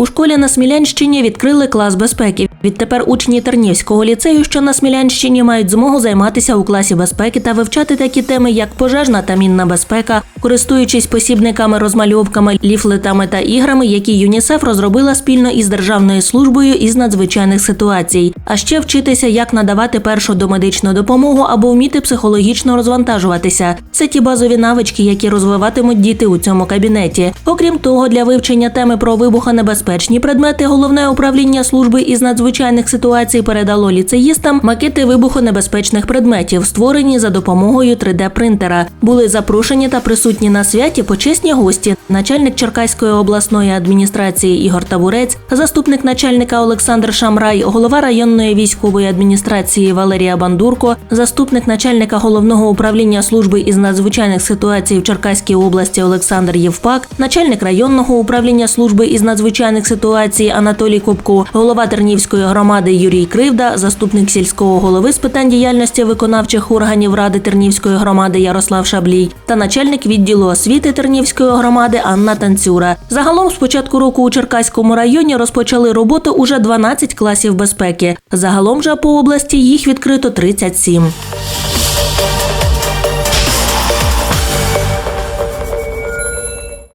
У школі на Смілянщині відкрили клас безпеки. Відтепер учні Тернівського ліцею, що на Смілянщині, мають змогу займатися у класі безпеки та вивчати такі теми, як пожежна та мінна безпека, користуючись посібниками, розмальовками, ліфлетами та іграми, які ЮНІСЕФ розробила спільно із Державною службою із надзвичайних ситуацій. А ще вчитися, як надавати першу домедичну допомогу або вміти психологічно розвантажуватися. Це ті базові навички, які розвиватимуть діти у цьому кабінеті. Окрім того, для вивчення теми про вибухонебезпечні предмети головне управління служби із надзвичайних ситуацій передало ліцеїстам макети вибухонебезпечних предметів, створені за допомогою 3D-принтера. Були запрошені та присутні на святі почесні гості, начальник Черкаської обласної адміністрації Ігор Табурець, заступник начальника Олександр Шамрай, голова районної військової адміністрації Валерія Бандурко, заступник начальника головного управління служби із надзвичайних ситуацій в Черкаській області Олександр Євпак, начальник районного управління служби із надзвичайних ситуацій Анатолій Кубко, голова Тернівської громади Юрій Кривда, заступник сільського голови з питань діяльності виконавчих органів ради Тернівської громади Ярослав Шаблій та начальник відділу освіти Тернівської громади Анна Танцюра. Загалом з початку року у Черкаському районі розпочали роботу уже 12 класів безпеки. Загалом же по області їх відкрито 37.